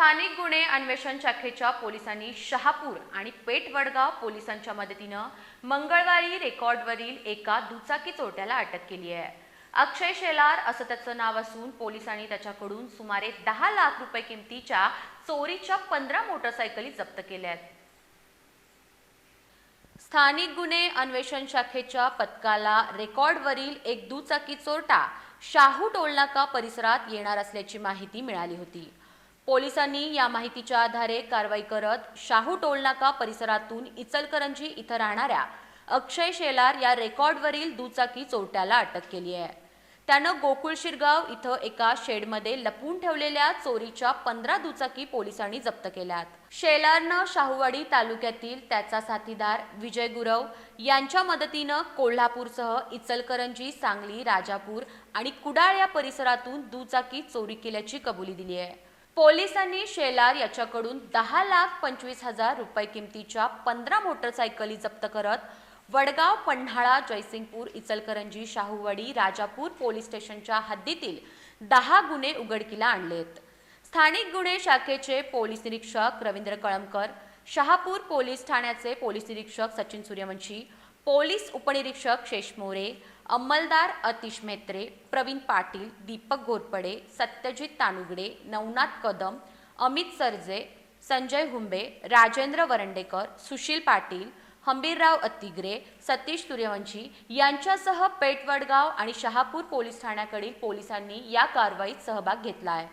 स्थानिक गुन्हे अन्वेषण शाखेच्या पोलिसांनी शहापूर आणि पेठ वडगाव पोलिसांच्या मदतीनं मंगळवारी रेकॉर्डवरील एका दुचाकी चोरट्याला अटक केली आहे. अक्षय शेलार असं त्याचं नाव असून पोलिसांनी त्याच्याकडून सुमारे दहा लाख रुपये किमतीच्या चोरीच्या पंधरा मोटरसायकली जप्त केल्या आहेत. स्थानिक गुन्हे अन्वेषण शाखेच्या पथकाला रेकॉर्डवरील एक दुचाकी चोरटा शाहू टोलनाका परिसरात येणार असल्याची माहिती मिळाली होती. पोलिसांनी या माहितीच्या आधारे कारवाई करत शाहू टोलनाका परिसरातून इचलकरंजी इथं राहणाऱ्या अक्षय शेलार या रेकॉर्डवरील दुचाकी चोरट्याला अटक केली आहे. त्यानं गोकुळ शिरगाव इथं एका शेडमध्ये लपवून ठेवलेल्या चोरीच्या पंधरा दुचाकी पोलिसांनी जप्त केल्यात. शेलारनं शाहूवाडी तालुक्यातील त्याचा साथीदार विजय गुरव यांच्या मदतीनं कोल्हापूरसह इचलकरंजी सांगली राजापूर आणि कुडाळ या परिसरातून दुचाकी चोरी केल्याची कबुली दिली आहे. पोलिसांनी शेलार याच्याकडून दहा लाख पंचवीस हजार रुपये किमतीच्या पंधरा मोटरसायकली जप्त करत वडगाव पन्हाळा जयसिंगपूर इचलकरंजी शाहूवाडी राजापूर पोलीस स्टेशनच्या हद्दीतील दहा गुन्हे उघडकीला आणलेत स्थानिक गुन्हे शाखेचे पोलीस निरीक्षक रवींद्र कळमकर शहापूर पोलीस ठाण्याचे पोलीस निरीक्षक सचिन सूर्यवंशी पोलीस उपनिरीक्षक शेष मोरे अंमलदार अतिश मेत्रे प्रवीण पाटील दीपक घोरपडे सत्यजित तानुगडे नवनाथ कदम अमित सरजे संजय हुंबे राजेंद्र वरंडेकर सुशील पाटील हंबीरराव अतिग्रे सतीश सूर्यवंशी यांच्यासह पेटवडगाव आणि शहापूर पोलीस ठाण्याकडील पोलिसांनी या कारवाईत सहभाग घेतला आहे.